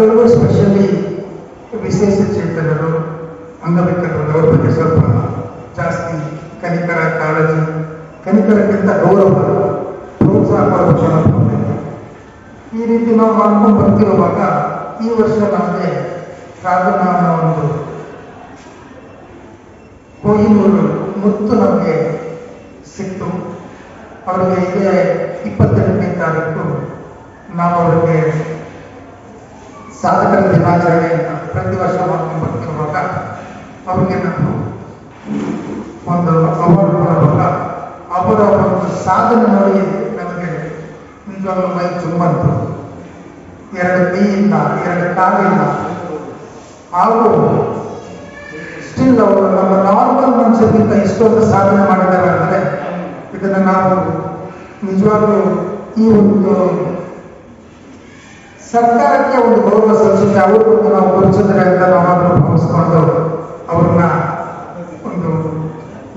ಅದರಲ್ಲೂ ಸ್ಪೆಷಲಿ ವಿಶೇಷ ಚೇತನರು, ಅಂಗವಿಕಲರು ಅವ್ರ ಬಗ್ಗೆ ಸ್ವಲ್ಪ ಜಾಸ್ತಿ ಕನಿಕರ ಕಾಳಜಿ, ಕನಿಕರಕ್ಕಿಂತ ಗೌರವ, ಪ್ರೋತ್ಸಾಹ ಕೊಡಬೇಕು. ಈ ರೀತಿ ನಾವು ಮಾಡ್ಕೊಂಡು ಬರ್ತಿರುವಾಗ ಈ ವರ್ಷ ನಮಗೆ ಸಾಧನ ಅನ್ನೋ ಒಂದು ಕೊಹಿನೂರು ಮುತ್ತು ನಮಗೆ ಸಿಕ್ತು ಅವರಿಗೆ ಇದೇ ಇಪ್ಪತ್ತೆಂಟನೇ ತಾರೀಕು ನಾವು ಅವರಿಗೆ ಸಾಧಕರ ದಿನಾಚರಣೆಯನ್ನು ಪ್ರತಿ ವರ್ಷ ಮಾಡ್ಕೊಂಡು ಬರ್ತಿರುವಾಗ ಅವ್ರಿಗೆ ನಾನು ಒಂದು ಅವಾರ್ಡ್ ಕೊಡುವಾಗ ಅವರ ಒಂದು ಸಾಧನೆ ನೋಡಿ ನಮಗೆ ನಿಜವಾಗ್ಲೂ ಮೈ ತುಂಬಂತು ಎರಡು ಕೈಯಿಂದ, ಎರಡು ಕಾಲಿಲ್ಲ ಹಾಗೂ ಸ್ಟಿಲ್ ಅವರು ನಮ್ಮ ನಾರ್ಮಲ್ ಮನುಷ್ಯರಿಗಿಂತ ಇಷ್ಟೊಂದು ಸಾಧನೆ ಮಾಡಿದ್ದಾರೆ ಅಂದರೆ ಇದನ್ನು ನಾವು ನಿಜವಾಗ್ಲೂ ಈ ಒಂದು ಸರ್ಕಾರಕ್ಕೆ ಒಂದು ಗೌರವ ಸಲ್ಲಿಸುತ್ತೆ. ಅವರು ನಾವು ಪರಿಚಿತರೆ ಅಂತ ನಾವಾಗಲೂ ಭಾವಿಸ್ಕೊಂಡು ಅವ್ರನ್ನ ಒಂದು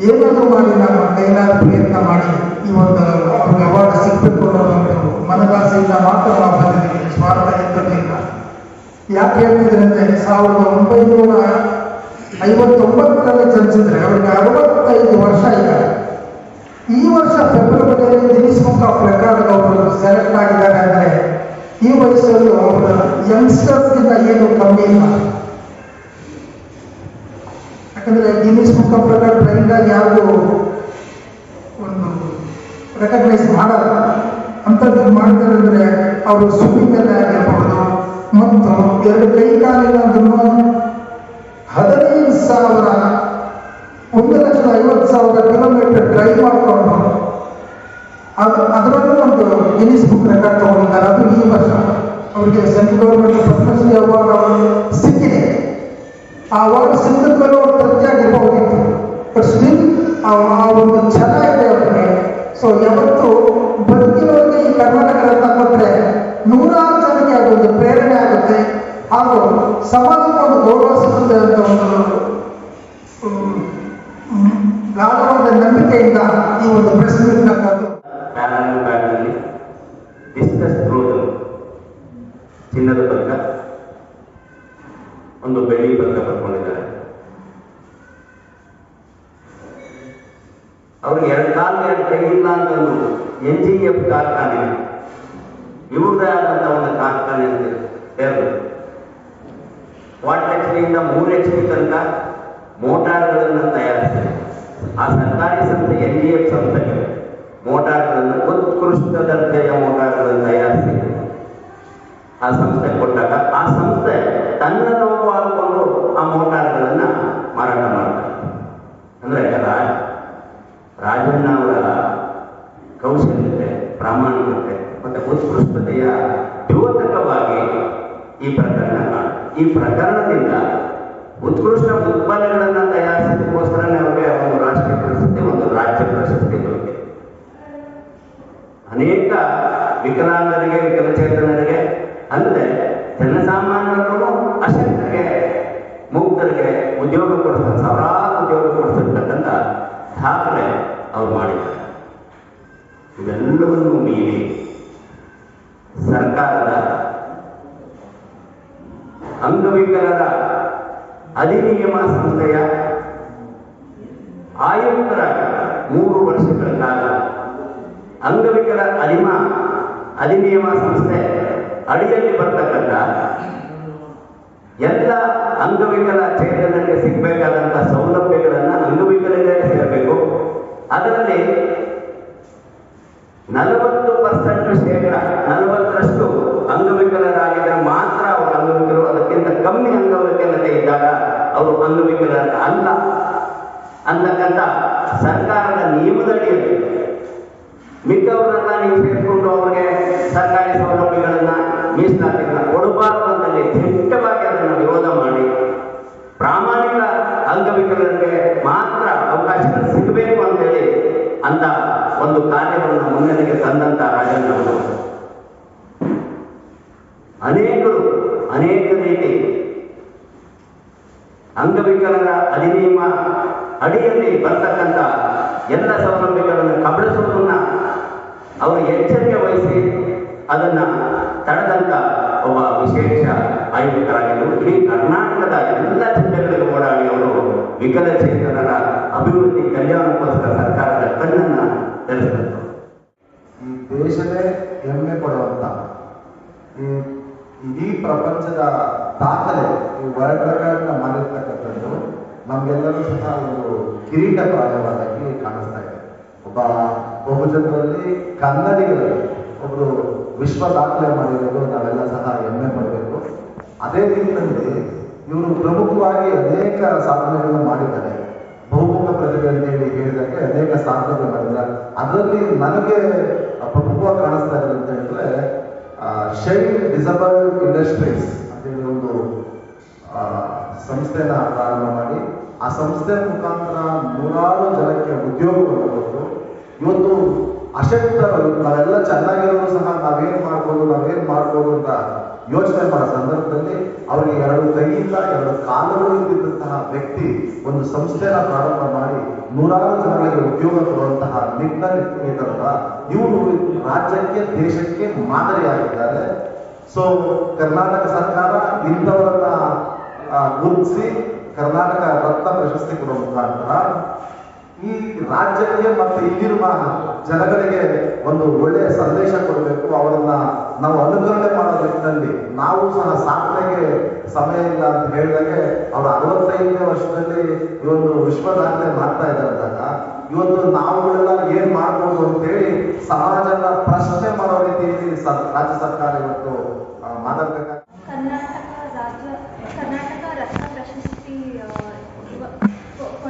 ಏನಾದರೂ ಮಾಡಿ ನಮ್ಮ ಕೈಲಾದ ಪ್ರಯತ್ನ ಮಾಡಿ ಈ ಒಂದು ಅವ್ರಿಗೆ ಅವಾರ್ಡ್ ಸಿಗಬೇಕು ಅನ್ನೋ ಒಂದು ಮನದಾಸೆಯಿಂದ ಮಾತ್ರ ನಾವು ಬಂದಿದ್ದೀವಿ. ಸ್ವಾರ್ಥ ಇದ್ದಲಿಲ್ಲ ಯಾಕೆ ಹೇಳ್ತಿದ್ರೆ ಅಂದರೆ ಸಾವಿರದ ಒಂಬೈನೂರ ಐವತ್ತೊಂಬತ್ತರಲ್ಲಿ ಜನಿಸಿದ್ರೆ ಅವ್ರಿಗೆ ಅರವತ್ತೈದು ವರ್ಷ ಈಗ ವಯಸ್ಸಲ್ಲೂ ಅವರ ಯಂಗ್ಸ್ಟರ್ಸ್ಗಿಂತ ಏನು ಕಮ್ಮಿ ಇಲ್ಲ. ಯಾಕಂದ್ರೆ ಗಿನ್ನಿಸ್ ಬುಕ್ ಆಫ್ ರೆಕಾರ್ಡ್ ಆಗಿ ಯಾರು ಒಂದು ರೆಕಗ್ನೈಸ್ ಮಾಡಲ್ಲ. ಅಂಥದ್ದು ಮಾಡ್ತಾರೆ ಅಂದ್ರೆ ಅವರು ಸ್ವಿಮ್ಮಿಂಗಲ್ಲೇ ಆಗಿರ್ಬೋದು. ಮತ್ತು ಎರಡು ಕೈ ಕಾಲಿಲ್ಲ ಹದಿನೈದು ಸಾವಿರ, ಒಂದು ಲಕ್ಷದ ಐವತ್ತು ಸಾವಿರ ಕಿಲೋಮೀಟರ್ ಡ್ರೈವ್ ಮಾಡಿಕೊಂಡು, ಅದು ಅದರಲ್ಲೂ ಒಂದು ಗಿನಿಸ್ ಬುಕ್ ರೆಕಾರ್ಡ್ ತಗೊಂಡಿದ್ದಾರೆ. ಅದು ಈ ವರ್ಷ. ಅವರಿಗೆ ಸೆಂಟ್ರಲ್ ಗೌರ್ಮೆಂಟ್ ಪದ್ಮಶ್ರೀ ಅವಾರ್ಡ್ ಅವರು ಸಿಕ್ಕಿದೆ ಆ ಅವಾರ್ಡ್ ಸಿಕ್ಕಿದ ಮೇಲೆ ಅವ್ರು ತೃಪ್ತಿಯಾಗಿರ್ಬೋದಿತ್ತು ಬಟ್ ಸ್ಟಿಲ್ ಆ ಒಂದು ಛಲ ಇದೆ ಅವರಿಗೆ ಸೊ ಯಾವತ್ತು ಬದುಕಿನವರಿಗೆ ಈ ಕರ್ನಾಟಕ ರತ್ನ ಕೊಟ್ಟರೆ ನೂರಾರು ಜನಕ್ಕೆ ಅದೊಂದು ಪ್ರೇರಣೆ ಆಗುತ್ತೆ. ಹಾಗೂ ಸಮಾಜಕ್ಕೆ ಒಂದು ಗೌರವ ಸಿಗುತ್ತೆ ಅಂತ ಒಂದು ಗಾಢವಾದ ನಂಬಿಕೆಯಿಂದ ಈ ಒಂದು ಪ್ರೆಸ್ ಪ್ಯಾನಲ್ ಬ್ಯಾಗ್ನಲ್ಲಿ ಡಿಸ್ಕಸ್ ಥ್ರೋದು ಚಿನ್ನದ ಪದಕ ಒಂದು ಬೆಳ್ಳಿ ಪದಕ ಪಡ್ಕೊಂಡಿದ್ದಾರೆ. ಅವ್ರಿಗೆ ಎರಡು ಕಾಲು, ಎರಡು ಇಲ್ಲ ಅಂತಂದ್ರು ಎನ್ ಜಿ ಎಫ್ ಕಾರ್ಖಾನೆ. ಇವ್ರದೇ ಆದಂತ ಒಂದು ಕಾರ್ಖಾನೆ ಅಂತ ಹೇಳ್ಬೋದು. ವಾಟ್ ಎಚ್ ಪಿಯಿಂದ ಮೂರು ಎಚ್ ಪಿ ತನಕ ಮೋಟಾರ್ಗಳನ್ನು ತಯಾರಿಸಿದೆ ಆ ಸರ್ಕಾರಿ ಸಂಸ್ಥೆ ಎನ್ ಜಿ ಎಫ್ ಸಂಸ್ಥೆಗೆ ಮೋಟಾರ್ಗಳನ್ನು ಉತ್ಕೃಷ್ಟ ದರ್ಜೆಯ ಮೋಟಾರ್ಗಳನ್ನು ತಯಾರಿಸಿ ಆ ಸಂಸ್ಥೆ ಕೊಟ್ಟಾಗ ಆ ಸಂಸ್ಥೆ ತನ್ನ ಲೋಗೋ ಹಾಕೊಂಡು ಆ ಮೋಟಾರ್ಗಳನ್ನು ಮಾರಾಟ ಮಾಡ್ತಾರೆ ಅಂದ್ರೆ ರಾ- ರಾಜಣ್ಣ ಅವರ ಕೌಶಲ್ಯತೆ ಪ್ರಾಮಾಣಿಕತೆ ಮತ್ತೆ ಉತ್ಕೃಷ್ಟತೆಯ ದ್ಯೋತಕವಾಗಿ ಈ ಪ್ರಕರಣ ಈ ಪ್ರಕರಣದಿಂದ ಉತ್ಕೃಷ್ಟ ಉತ್ಪನ್ನಗಳನ್ನು ತಯಾರಿಸೋದಕ್ಕೋಸ್ಕರನೇ ಅವರಿಗೆ ಒಂದು ರಾಷ್ಟ್ರೀಯ ಪ್ರಶಸ್ತಿ, ಒಂದು ರಾಜ್ಯ ಪ್ರಶಸ್ತಿ ದೊರಕಿದೆ. ಅನೇಕ ವಿಕಲಾಂಗರಿಗೆ, ವಿಕಲಚೇತನರಿಗೆ, ಅಲ್ಲದೆ ಜನಸಾಮಾನ್ಯರು ಅಶಕ್ತರಿಗೆ, ಮುಕ್ತರಿಗೆ ಉದ್ಯೋಗ ಕೊಡಿಸ್ತಾರೆ ಸಾವಿರಾರು ಉದ್ಯೋಗ ಕೊಡಿಸಿರ್ತಕ್ಕಂಥ ಸ್ಥಾಪನೆ ಅವ್ರು ಮಾಡಿದ್ದಾರೆ. ಇವೆಲ್ಲವನ್ನೂ ಮೀರಿ ಸರ್ಕಾರದ ಅಂಗವಿಕಲರ ಅಧಿನಿಯಮ ಸಂಸ್ಥೆಯ ಆಯುಕ್ತರಾಗಿ ಮೂರು ವರ್ಷಗಳ ಕಾಲ ಅಂಗವಿಕಲ ಅಧಿಮ ಅಧಿನಿಯಮ ಸಂಸ್ಥೆ ಅಡಿಯಲ್ಲಿ ಬರ್ತಕ್ಕಂಥ ಎಲ್ಲ ಅಂಗವಿಕಲ ಚೇತನಕ್ಕೆ ಸಿಗಬೇಕಾದಂಥ ಅವರು ಅಂಗವಿಕಲರ ಅಲ್ಲ. ಅಂತಕ್ಕಂಥ ಸರ್ಕಾರದ ನಿಯಮದಡಿಯಲ್ಲಿ ಮಿಕ್ಕವರನ್ನ ನೀವು ಸೇರಿಕೊಂಡು ಅವರಿಗೆ ಸರ್ಕಾರಿ ಸೌಲಭ್ಯಗಳನ್ನ, ಮೀಸಲಾತಿಗಳನ್ನ ಕೊಡಬಾರದು ಅಂತಲ್ಲಿ ದಿಟ್ಟವಾಗಿ ಅದನ್ನು ವಿರೋಧ ಮಾಡಿ. ಪ್ರಾಮಾಣಿಕ ಅಂಗವಿಕಲರಿಗೆ ಮಾತ್ರ ಅವಕಾಶಗಳು ಸಿಗಬೇಕು ಅಂತೇಳಿ ಅಂತ ಒಂದು ಕಾರ್ಯವನ್ನು ಮುನ್ನೆಲೆಗೆ ತಂದಂತ ರಾಜಣ್ಣವರು ಅನೇಕರು, ಅನೇಕ ರೀತಿ ಅಂಗವಿಕಲರ ಅಧಿನಿಯಮ ಅಡಿಯಲ್ಲಿ ಬರ್ತಕ್ಕಂಥ ಎಲ್ಲ ಸೌಲಭ್ಯಗಳನ್ನು ಕಬಳಿಸುವುದನ್ನ ಅವರು ಎಚ್ಚರಿಕೆ ವಹಿಸಿ ಅದನ್ನ ತಡೆದಂತ ಒಬ್ಬ ವಿಶೇಷ ಆಯುಕ್ತರಾಗಿದ್ದರು ಇಡೀ ಕರ್ನಾಟಕದ ಎಲ್ಲ ಜಿಲ್ಲೆಗಳಿಗೆ ಓಡಾಡಿ ಅವರು ವಿಕಲಚೇತನರ ಅಭಿವೃದ್ಧಿ ಕಲ್ಯಾಣಕ್ಕೋಸ್ಕರ ಸರ್ಕಾರದ ಕಣ್ಣನ್ನ ತೆರೆಸಿದ್ರು. ಈ ದೇಶವೇ ಹೆಮ್ಮೆ ಪಡುವಂತ ಈ ಇಡೀ ಪ್ರಪಂಚದ ದಾಖಲೆ, ಈ ವರ್ಲ್ಡ್ ನಮಗೆಲ್ಲರೂ ಸಹ ಒಂದು ಕಿರೀಟ ಪ್ರಾಯವಾದಾಗಿ ಕಾಣಿಸ್ತಾ ಇದೆ. ಒಬ್ಬ ಬಹುಜನರಲ್ಲಿ ಕನ್ನಡಿಗರಲ್ಲಿ ಒಬ್ಬರು ವಿಶ್ವ ದಾಖಲೆ ಮಾಡಿರೋದು ನಾವೆಲ್ಲ ಸಹ ಹೆಮ್ಮೆ ಪಡಬೇಕು ಅದೇ ರೀತಿಯಲ್ಲಿ ಇವರು ಪ್ರಮುಖವಾಗಿ ಅನೇಕ ಸಾಧನೆಗಳನ್ನು ಮಾಡಿದ್ದಾರೆ. ಬಹುಮುಖ ಪ್ರತಿಭೆ ಅಂತ ಹೇಳಿ ಹೇಳಿದಾಗೆ ಅನೇಕ ಸಾಧನೆಗಳು ಮಾಡಿದ್ದಾರೆ ಅದರಲ್ಲಿ ನನಗೆ ಪ್ರಮುಖವಾಗಿ ಕಾಣಿಸ್ತಾ ಇದೆ ಅಂತ ಹೇಳಿದ್ರೆ ಶೈಲ್ಡ್ ಡಿಸಬಲ್ ಇಂಡಸ್ಟ್ರೀಸ್ ಅಂತೇಳಿ ಒಂದು ಸಂಸ್ಥೆನ ಪ್ರಾರಂಭ ಮಾಡಿ, ಆ ಸಂಸ್ಥೆ ಮುಖಾಂತರ ನೂರಾರು ಜನಕ್ಕೆ ಉದ್ಯೋಗವನ್ನು ಕೊಟ್ಟು, ಇವತ್ತು ಅಶಕ್ತರು, ನಾವೆಲ್ಲ ಚೆನ್ನಾಗಿರೋರು ಸಹ ನಾವೇನ್ ಮಾಡ್ಬೋದು ನಾವೇನ್ ಮಾಡ್ಬೋದು ಅಂತ ಯೋಚನೆ ಮಾಡೋ ಸಂದರ್ಭದಲ್ಲಿ ಅವರಿಗೆ ಎರಡು ಕೈಯಿಂದ, ಎರಡು ಕಾಲುಗಳು ಇದ್ದಂತಹ ವ್ಯಕ್ತಿ ಒಂದು ಸಂಸ್ಥೆನ ಪ್ರಾರಂಭ ಮಾಡಿ ನೂರಾರು ಜನಗಳಿಗೆ ಉದ್ಯೋಗ ಕೊಡುವಂತಹ ನಿಟ್ಟಿನಲ್ಲಿ ಇವರು ರಾಜ್ಯಕ್ಕೆ, ದೇಶಕ್ಕೆ ಮಾದರಿಯಾಗಿದ್ದಾರೆ. ಸೊ ಕರ್ನಾಟಕ ಸರ್ಕಾರ ಇಂಥವರನ್ನ ಗುರುತಿಸಿ ಕರ್ನಾಟಕ ರತ್ನ ಪ್ರಶಸ್ತಿ ಕೊಡುವ ಈ ರಾಜ್ಯಕ್ಕೆ ಮತ್ತು ಇಲ್ಲಿರುವ ಜನಗಳಿಗೆ ಒಂದು ಒಳ್ಳೆಯ ಸಂದೇಶ ಕೊಡಬೇಕು. ಅವರನ್ನ ನಾವು ಅನುಕರಣೆ ಮಾಡೋ ನಾವು ಸಹ ಸಾಧನೆಗೆ ಸಮಯ ಇಲ್ಲ ಅಂತ ಹೇಳಿದಾಗೆ ಅವರು ಅರವತ್ತೈದನೇ ವರ್ಷದಲ್ಲಿ ಒಂದು ವಿಶ್ವ ದಾಖಲೆ ಮಾಡ್ತಾ ಇದ್ದಾಗ ಇವತ್ತು ನಾವುಗಳೆಲ್ಲ ಏನ್ ಮಾಡ್ಬೋದು ಅಂತೇಳಿ ಸಮಾಜನ ಪ್ರಶ್ನೆ ಮಾಡೋ ರೀತಿಯಲ್ಲಿ ರಾಜ್ಯ ಸರ್ಕಾರ ಇವತ್ತು ಆ, ಮಾತಾಡ್ಬೇಕಾದ್ರೆ 哎呦喂我我